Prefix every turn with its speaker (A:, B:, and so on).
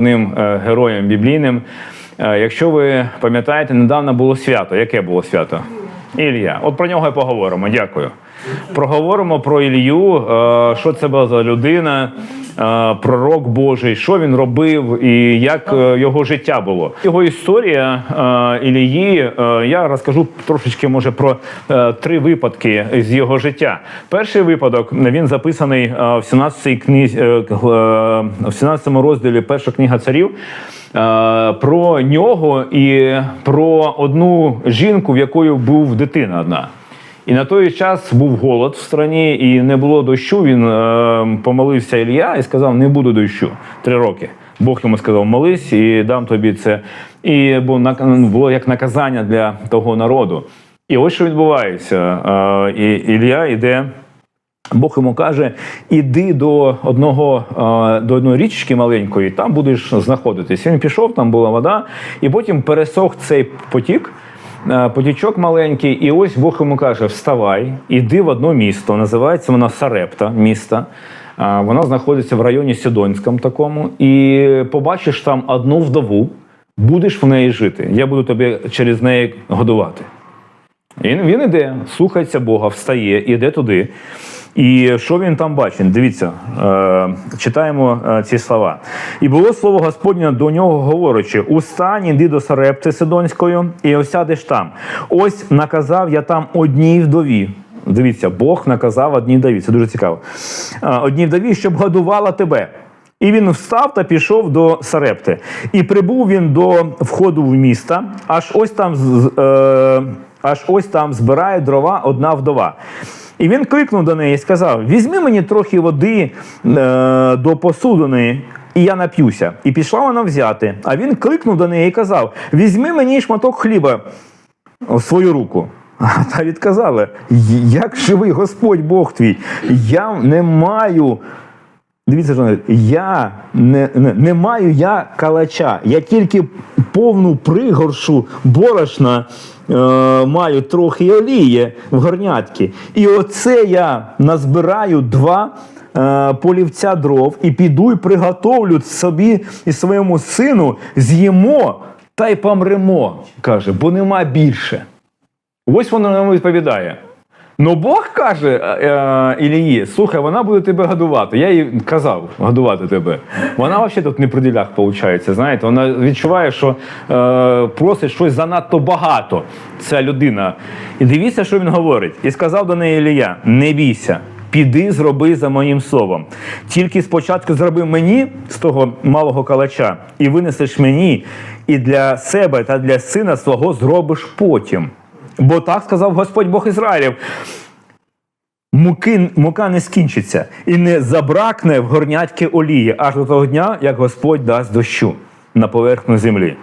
A: ним е, героєм біблійним. Е, Якщо ви пам'ятаєте, недавно було свято. Яке було свято? Ілля. От про нього і поговоримо. Дякую. Проговоримо про Ілью, е, що це була за людина, пророк Божий, що він робив і як е, його життя було. Його історія е, Ілії, е, я розкажу трошечки може про три випадки з його життя. Перший випадок він записаний в 17 книзі, в 17 розділі Перша книга царів. Про нього і про одну жінку, в якої був дитина одна. І на той час був голод в страні, і не було дощу. Він е, помолився Ілля і сказав: не буде дощу три роки. Бог йому сказав, молись і дам тобі це. І бо було як наказання для того народу. І ось що відбувається. Е, і Ілля йде. Бог йому каже: іди до одного е, до одної річки маленької, там будеш знаходитись. Він пішов, там була вода, і потім пересох цей потік. Е, Потічок маленький, і ось Бог йому каже: Вставай, іди в одно місто. Називається воно Сарепта місто. Вона знаходиться в районі Сідонському такому, і побачиш там одну вдову, будеш в неї жити. Я буду тобі через неї годувати. І він іде, слухається Бога, встає, іде туди. І що він там бачить? Дивіться, е, читаємо е, ці слова. І було слово Господнє до нього, говорячи: Устань, іди до Сарепти Сидонської, і осядеш там. Ось наказав я там одній вдові. Дивіться, Бог наказав одній вдові. Це дуже цікаво. Е, Одній вдові, щоб годувала тебе. І він встав та пішов до Сарепти. І прибув він до входу в місто, аж ось там, е, аж ось там збирає дрова одна вдова. І він кликнув до неї і сказав: Візьми мені трохи води е, до посудини, і я нап'юся. І пішла вона взяти. А він кликнув до неї і казав: Візьми мені шматок хліба в свою руку. А Та відказала: Як живий Господь Бог твій, я не маю. Дивіться, що я не, не, не маю я калача, я тільки повну пригоршу борошна е, маю трохи олії в горнятки. І оце я назбираю два е, полівця дров і піду і приготовлю собі і своєму сину, з'їмо та й помремо. каже, бо нема більше. Ось вона нам відповідає. Ну Бог каже е, е, Ілії, слухай, вона буде тебе годувати. Я їй казав годувати тебе. Вона взагалі тут не при ділях, виходить. Знаєте, вона відчуває, що е, просить щось занадто багато. Ця людина. І дивіться, що він говорить. І сказав до неї Ілія: не бійся. Піди, зроби за моїм словом. Тільки спочатку зроби мені з того малого калача, і винесеш мені, і для себе та для сина свого зробиш потім. Бо так сказав Господь Бог Ізраїлів. Муки, мука не скінчиться і не забракне в горнятки олії аж до того дня, як Господь дасть дощу на поверхню землі.